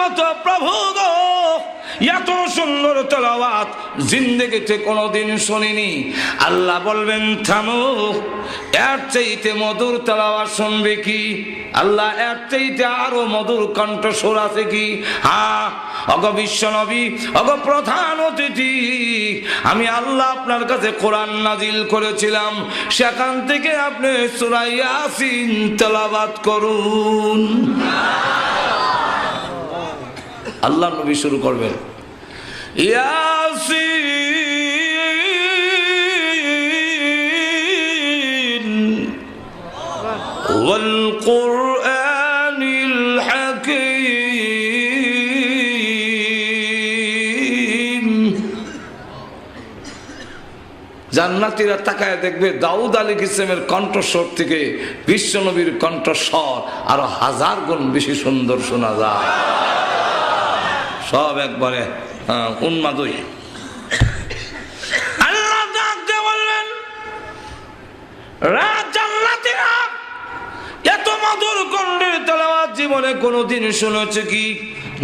মতো প্রভু গো, এত সুন্দর তেলাওয়াত জিন্দগিতে কোনোদিন শুনিনি। আল্লাহ বলবেন, থামো, এর চাইতে মধুর তেলাওয়াত শুনবে কি? আল্লাহ, এর চাইতে আরও মধুর কণ্ঠস্বর আছে কি? হ্যাঁ অগ বিশ্ব নবী অগ প্রধান অতিথি, আমি আল্লাহ আপনার কাছে কোরআন নাজিল করেছিলাম। সেখান থেকে আপনি সুরাইয়াসিন তেলাবাত করুন। আল্লাহ নবী শুরু করবেন। ইয়াসিন ওয়াল জান্নাতীরা তাকায় দেখবে দাউদ আলী কিসেমের কণ্ঠস্বর থেকে বিশ্বনবীর কণ্ঠস্বর আরও হাজার গুণ বেশি সুন্দর শোনা যায়। সব একবারে উন্মাদই। আল্লাহ বললেন এত মধুর জীবনে কোনোদিন শুনেছে কি?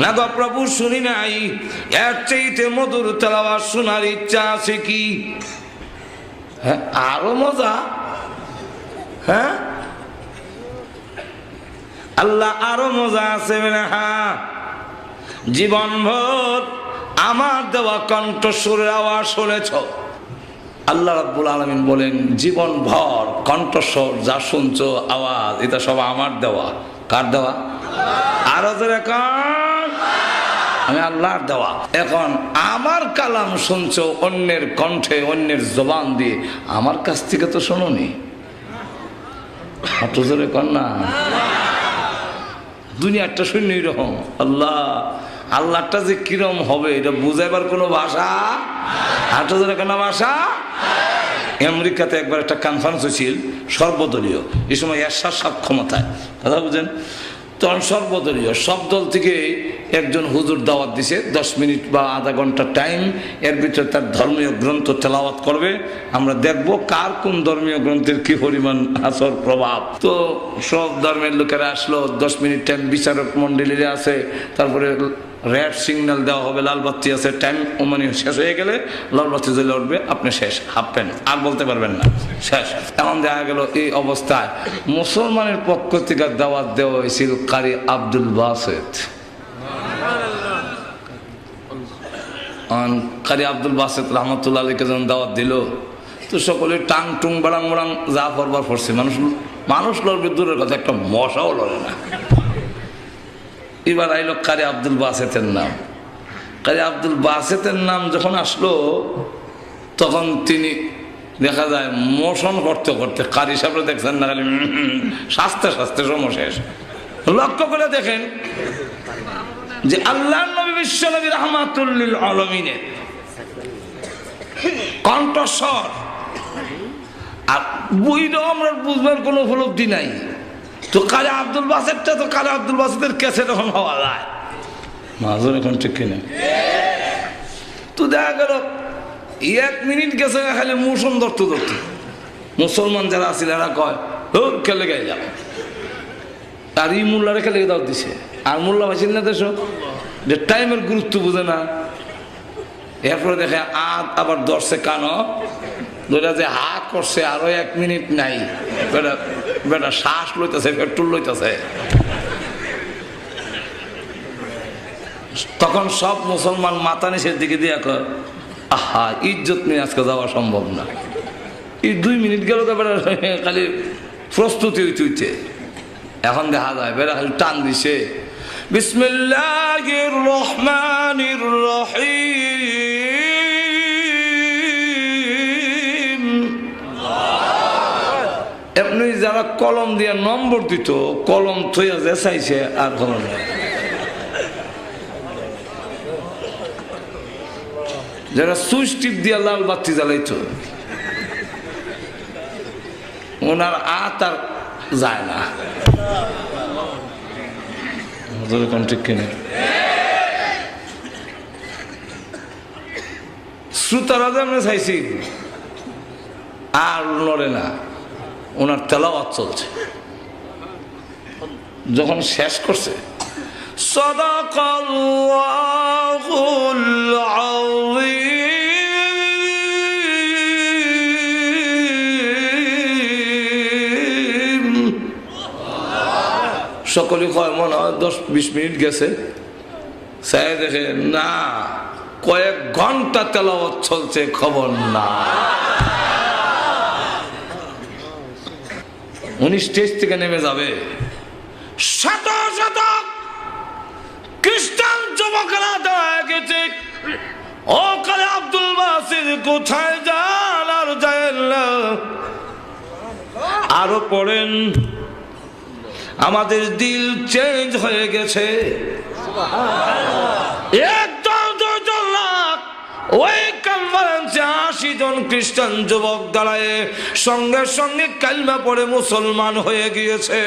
না প্রভু, শুনি নাই। এর চাইতে মধুর তেলাওয়াত শোনার ইচ্ছা আছে কি? হ্যাঁ আরও মজা। হ্যাঁ? আল্লাহ আরও মজা আছে হ্যাঁ। জীবন ভর আমার দেওয়া কণ্ঠস্বরের আওয়াজ শুনেছ। আল্লাহ রাব্বুল আলমিন বলেন জীবন ভর কণ্ঠস্বর যা শুনছো, আওয়াজ, এটা সব আমার দেওয়া। কার দেওয়া? আরও কান আমি আল্লাহর দেওয়া। এখন আমার কালাম শুনছো অন্যের কণ্ঠে, অন্যের জবান দিয়ে। আমার কাছ থেকে তো শোনোনি। অত জোরে না। দুনিয়াটা শূন্য এরকম আল্লাহ আল্লাহটা যে কিরম হবে, এটা বুঝাইবার কোনো ভাষা? হাঁটো জনের কেন ভাষা? আমেরিকাতে একবার একটা কনফারেন্স হয়েছিল, সর্বদলীয়। এই সময় এরশাদ সব ক্ষমতায়। কথা বুঝেন? তখন সর্বদলীয়, সব দল থেকে একজন হুজুর দাওয়াত দিছে, দশ মিনিট বা আধা ঘণ্টা টাইম এর ভিতরে তার ধর্মীয় গ্রন্থ তেলাওয়াত করবে। আমরা দেখব কার কোন ধর্মীয় গ্রন্থের কি পরিমাণ আসর প্রভাব। তো সব ধর্মের লোকেরা আসলো, দশ মিনিট টাইম বিচারক মন্ডলীরা আছে, তারপরে রেড সিগন্যাল দেওয়া হবে, লাল বাতি আছে টাইম মানে শেষ হয়ে গেলে লাল বাতি জ্বলে উঠবে, আপনি শেষ, হাফ প্যান্ট আর বলতে পারবেন না, শেষ। এমন দেখা গেল এই অবস্থায়, মুসলমানের পক্ষ থেকে দাওয়াত দেওয়া হয়েছিল কারি আব্দুল বাসেদ। কারি আব্দুল বাসেদ রহমতুল্লাহ আলীকে যখন দাওয়াত দিল। তো সকলে টাং টুং বাড়াং বাড়াং যা পড়বার পড়ছে। মানুষ মানুষ লড়বে দূরের কথা, একটা মশাও লড়ে না। এবার আইলো কারি আব্দুল বাসেতের নাম। কারি আব্দুল বাসেতের নাম যখন আসলো, তখন তিনি দেখা যায় মোশন করতে করতে কারি সাহেব দেখছেন না, খালি স্বাস্থ্য স্বাস্থ্য সমশেষ লক্ষ্য করে দেখেন যে আল্লাহ নবী বিশ্ব নবী রহমাতুল্লিল আলমিনের কণ্ঠস্বর। আর বইটাও আমরা বুঝবার কোনো উপলব্ধি নাই। তো কালে আব্দুল বাসেরটা তো কালে আব্দুল বাসেদের কেসে তখন হওয়া যায়। মাজর এখন ঠিক কিনা? তো দেখা গেল, এক মিনিট গেছে, খালি মুসন ধরতে ধরতে। মুসলমান যারা আছিল এরা কয় ও খেলে গে যাও আর ই মোল্লারে খেলে দাও দিছে। আর মোল্লা ভাইছিল না দেশ যে টাইমের গুরুত্ব বুঝে না। এরপরে দেখে আত আবার দর্শে কানো দুটা যে হা করছে আরও এক মিনিট নাই। বেটা বেটা শ্বাস লইতেছে, পেট্রোল লইতেছে। তখন সব মুসলমান মাথা নিচের দিকে দিয়ে কয়, আহা, ইজ্জত নিয়ে আজকে যাওয়া সম্ভব না। এই দুই মিনিট গেল তো বেটা, খালি প্রস্তুতি হইতে হইতে। এখন দেখা যায়, বেটা খালি টান দিছে। বিসমিল্লাহির রহমানির রহিম এমনি যারা কলম দিয়ে নম্বর দিত, কলম থইয়া যে চাইছে, আর কলম যারা সুইচ টিপ দিয়া লাল বাতি জ্বালাইতো, ওনার আত আর যায় না। হুজুরে কোন ঠিক কিনা? শ্রোতারা আমরা চাইছি, আর নড়ে না। ওনার তেলাওয়াত চলছে। যখন শেষ করছে সদা সদাকাল্লাহুল সকলে কয়, মনে হয় দশ বিশ মিনিট গেছে। সাই দেখে, না, কয়েক ঘণ্টা তেলাওয়াত চলছে, খবর না উনি স্টেজ থেকে নেমে যাবে। শত শত খ্রিস্টান যুবকেরা দেওয়া গেছে, ও কালে আব্দুল বাসির কোথায় যান আর যায় আরও পড়েন আমাদের দিল চেঞ্জ হয়ে গেছে। একদম দুজন লাখ, ওই খ্রিস্টান যুবক সঙ্গে সঙ্গে কালমা পড়ে মুসলমান হয়ে গিয়েছে।